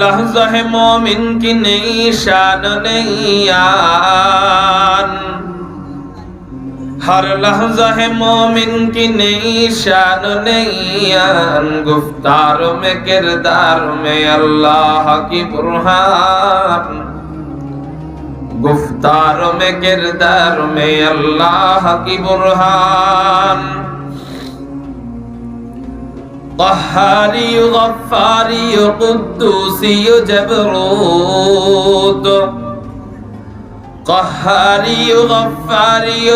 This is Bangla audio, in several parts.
লহজহ মোমিন কি নেই শান নেইয়ান হর লহজহ মোমিন কি নেই শান নেইয়ান গুফতার মে কিরদার মে আল্লাহ কি বুরহান গুফতার মে কিরদার মে আল্লাহ কি বুরহান قهاري غفاري قدوسي جبروت قهاري غفاري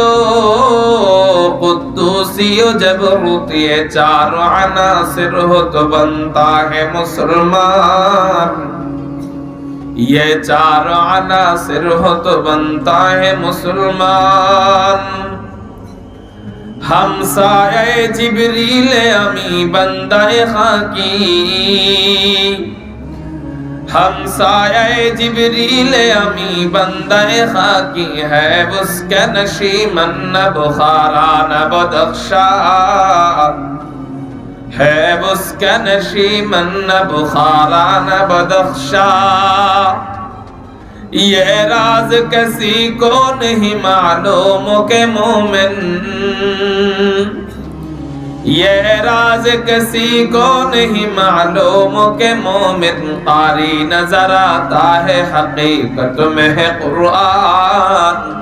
قدوسی و جبروت یہ چار عناصر ہو تو بنتا ہے مسلمان یہ چار عناصر ہو تو بنتا ہے مسلمان হামসায় জিবরিলে, আমি বান্দায় হাকি হামসায় জিবরিলে, আমি বান্দায় হাকি হ্যায় উসকে নশীমন না বুখারা, না বদখশা। হ্যায় উসকে নশীমন না বুখারা, না বদখশা। یہ راز کسی کو نہیں معلوم کہ مومن یہ راز کسی کو نہیں معلوم کہ مومن قاری نظر آتا ہے حقیقت میں ہے قرآن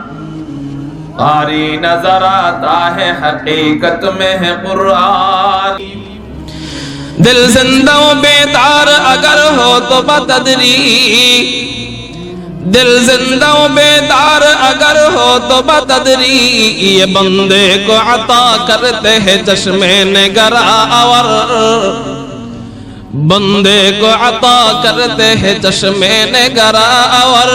قاری نظر آتا ہے حقیقت میں ہے قرآن دل زندہ و بیدار اگر ہو تو بتدری دل زندہ و بیدار اگر ہو تو بددری یہ بندے کو عطا کرتے ہیں چشمے نگرا اور۔ بندے کو عطا کرتے ہیں چشمے نگرا اور۔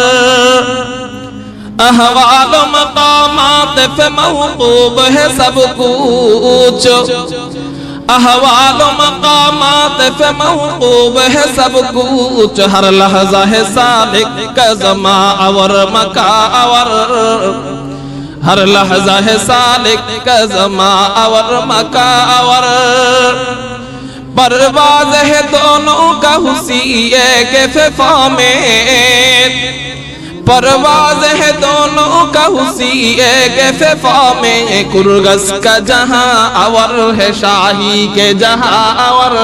احوال و مقامات پہ محبوب ہے سب کچھ۔ احوال و مقامات پہ موقوب ہے سب کچھ، ہر لحظہ ہے سالک کا زمان اور مکا اور ہر لحظہ ہے سالک کا زمان اور مکا اور پرواز ہے دونوں کا حسی کے کہ ففا پرواز ہے دونوں کا حسی، ایک ففا میں کرگس کا جہاں اور ہے شاہی کے جہاں آور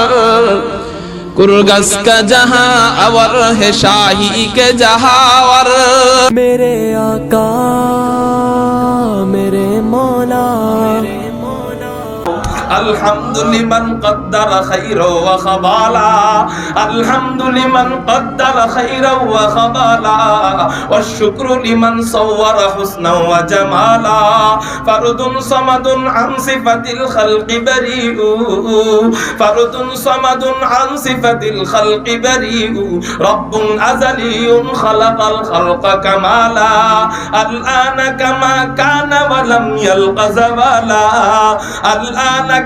کرگس کا جہاں اور ہے شاہی کے جہاں اور۔ الحمد لمن قدر خيرا وخبالا. الحمد لمن قدر خيرا وخبالا. والشكر لمن صور حسنا وجمالا. فرد صمد عن صفة الخلق بريء. فرد صمد عن صفة الخلق بريء. رب أزلي خلق الخلق كمالا. الآن كما كان ولم يلق زوالا. الآن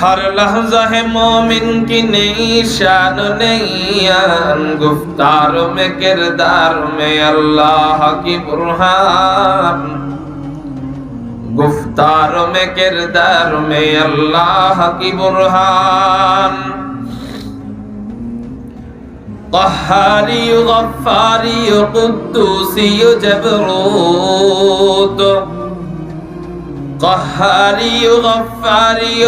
ہر لحظہ ہے مومن کی نئی شان نئی گفتار میں کردار میں اللہ کی برہان گفتار میں کردار میں اللہ کی برہان قہاری غفاری قدوسی جبروت قهاري غفاري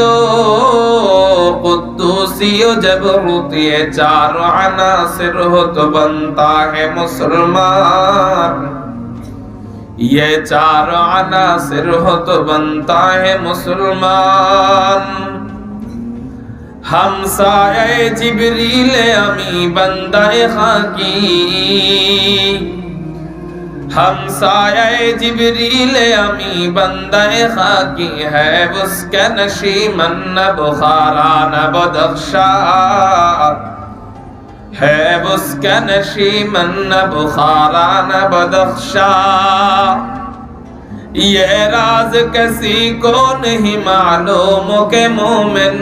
قدوسي جبروتي চার عناصر ہو تو بنتا ہے مسلمان یہ چار عناصر ہو تو بنتا ہے مسلمان ہم سائے جبریل امی بندہ خاکی ہم سایہ جبریل امی بندہ خاکی ہے، اس کے نشیمن نہ بخارا، نہ بدخشا۔ ہے اس کے نشیمن نہ بخارا، نہ بدخشا۔ یہ راز کسی کو نہیں معلوم کہ مومن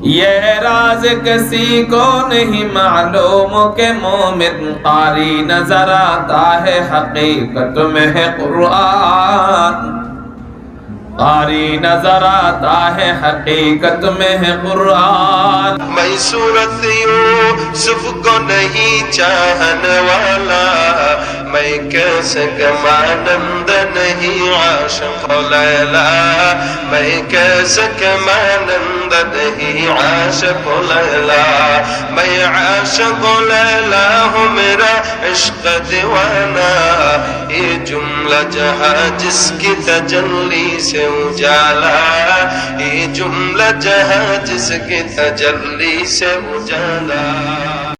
یہ راز کسی کو نہیں معلوم کہ مومن قاری نظر آتا ہے حقیقت میں ہے قرآن آری نظر آتا ہے حقیقت میں ہے قرآن میں صورت یوسف کو نہیں چاہن والا میں کیسے کمانند نہیں عاشق لیلا میں کیسے کمانند نہیں عاشق لیلا میں عاشق لیلا ہوں میرا عشق دیوانہ جہاں جس کی تجلی سے اجالا یہ جملہ جہاں جس کی تجلی سے اجالا